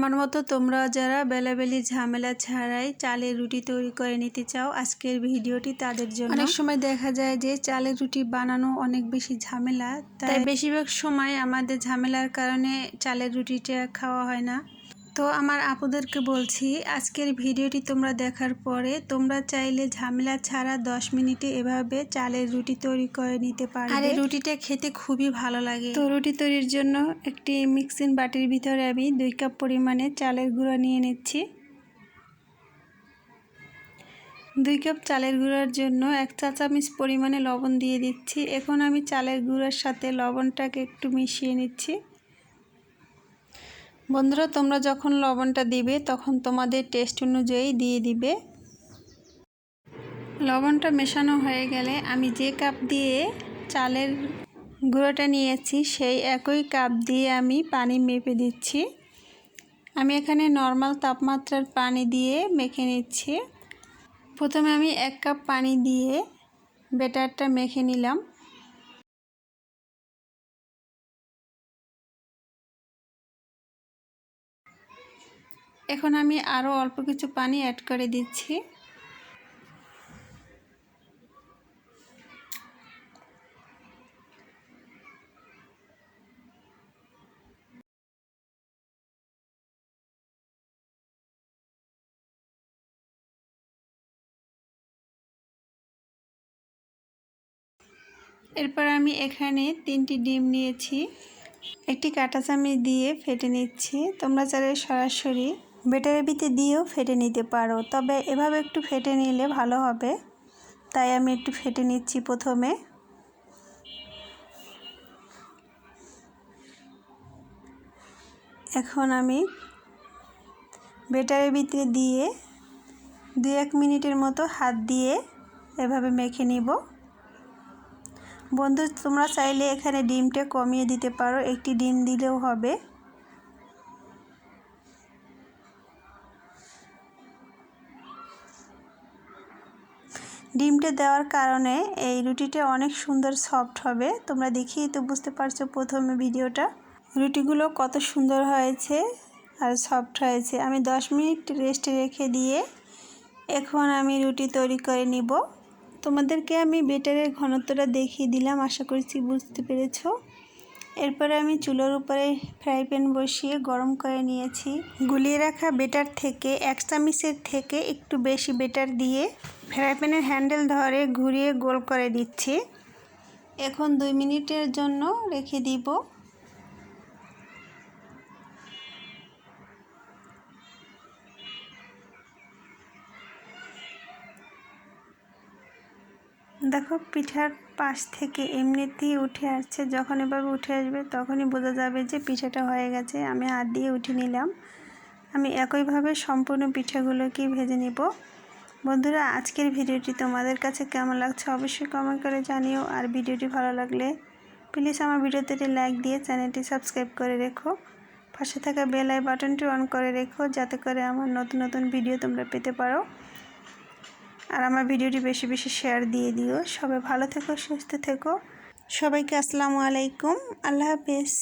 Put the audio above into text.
আমার মতো তোমরা যারা বেলাবেলি ঝামেলা ছাড়াই চালের রুটি তৈরি করে নিতে চাও আজকের ভিডিওটি তাদের জন্য। অনেক সময় দেখা যায় যে চালের রুটি বানানো অনেক বেশি ঝামেলা তাই বেশিরভাগ সময় আমাদের ঝামেলার কারণে চালের রুটিটা খাওয়া হয় না। তো আমার আপুদেরকে বলছি আজকের ভিডিওটি তোমরা দেখার পরে তোমরা চাইলে ঝামেলা ছাড়া দশ মিনিটে এভাবে চালের রুটি তৈরি করে নিতে পারো আর এই রুটিটা খেতে খুবই ভালো লাগে। তো রুটি তৈরির জন্য একটি মিক্সিং বাটির ভিতরে আমি দুই কাপ পরিমাণে চালের গুঁড়ো নিয়ে নিচ্ছি। দুই কাপ চালের গুঁড়োর জন্য এক চা চামচ পরিমাণে লবণ দিয়ে দিচ্ছি। এখন আমি চালের গুঁড়োর সাথে লবণটাকে একটু মিশিয়ে নিচ্ছি। বন্ধুরা, তোমরা যখন লবণটা দিবে, তখন তোমাদের টেস্ট অনুযায়ী দিয়ে দিবে। লবণটা মেশানো হয়ে গেলে আমি যে কাপ দিয়ে চালের গুঁড়োটা নিয়েছি, সেই একই কাপ দিয়ে আমি পানি মেপে দিচ্ছি। আমি এখানে নর্মাল তাপমাত্রার পানি দিয়ে মেখে নিচ্ছি। প্রথমে আমি এক কাপ পানি দিয়ে বেটারটা মেখে নিলাম। এখন আমি আরও অল্প কিছু পানি অ্যাড করে দিচ্ছি। এরপর আমি এখানে তিনটি ডিম নিয়েছি। একটি কাঁটা চামচ দিয়ে ফেটে নিচ্ছি। তোমরা চাইলে সরাসরি বেটারের ভিতরে দিয়েও ফেটে নিতে পারো। তবে এভাবে একটু ফেটে নিলে ভালো হবে। তাই আমি একটু ফেটে নিচ্ছি প্রথমে। এখন আমি বেটারের ভিতরে দিয়ে দু এক মিনিটের মতো হাত দিয়ে এভাবে মেখে নিব। বন্ধু, তোমরা চাইলে এখানে ডিমটা কমিয়ে দিতে পারো। একটি ডিম দিলেও হবে। ডিমটা দেওয়ার কারণে এই রুটিটা অনেক সুন্দর সফট হবে। তোমরা দেখেই তো বুঝতে পারছ প্রথমে ভিডিওটা। রুটিগুলো কত সুন্দর হয়েছে আর সফট হয়েছে। আমি দশ মিনিট রেস্ট রেখে দিয়ে এখন আমি রুটি তৈরি করে নিব। তোমাদেরকে আমি বেটারের ঘনত্বটা দেখিয়ে দিলাম, আশা করছি বুঝতে পেরেছ। এরপরে আমি চুলোর উপরে ফ্রাই প্যান বসিয়ে গরম করে নিয়েছি। গুলিয়ে রাখা বেটার থেকে এক চামিচের থেকে একটু বেশি বেটার দিয়ে ফ্রাই প্যানের হ্যান্ডেল ধরে ঘুরিয়ে গোল করে দিচ্ছি। এখন দুই মিনিটের জন্য রেখে দিব। দেখো পিঠার পাশ থেকে এমনিতেই উঠে আসছে। যখন এভাবে উঠে আসবে তখনই বোঝা যাবে যে পিঠাটা হয়ে গেছে। আমি হাত দিয়ে উঠে নিলাম। আমি একইভাবে সম্পূর্ণ পিঠাগুলোকে ভেজে নেব। বন্ধুরা, আজকের ভিডিওটি তোমাদের কাছে কেমন লাগছে অবশ্যই কমেন্ট করে জানিও। আর ভিডিওটি ভালো লাগলে প্লিজ আমার ভিডিওতে লাইক দিয়ে চ্যানেলটি সাবস্ক্রাইব করে রেখো। পাশে থাকা বেল আই বাটনটি অন করে রেখো যাতে করে আমার নতুন নতুন ভিডিও তোমরা পেতে পারো। আর আমার ভিডিওটি বেশি বেশি শেয়ার দিয়ে দিও। সবাই ভালো থেকো, সুস্থ থেকো। সবাইকে আসসালামু আলাইকুম। আল্লাহ হাফেজ।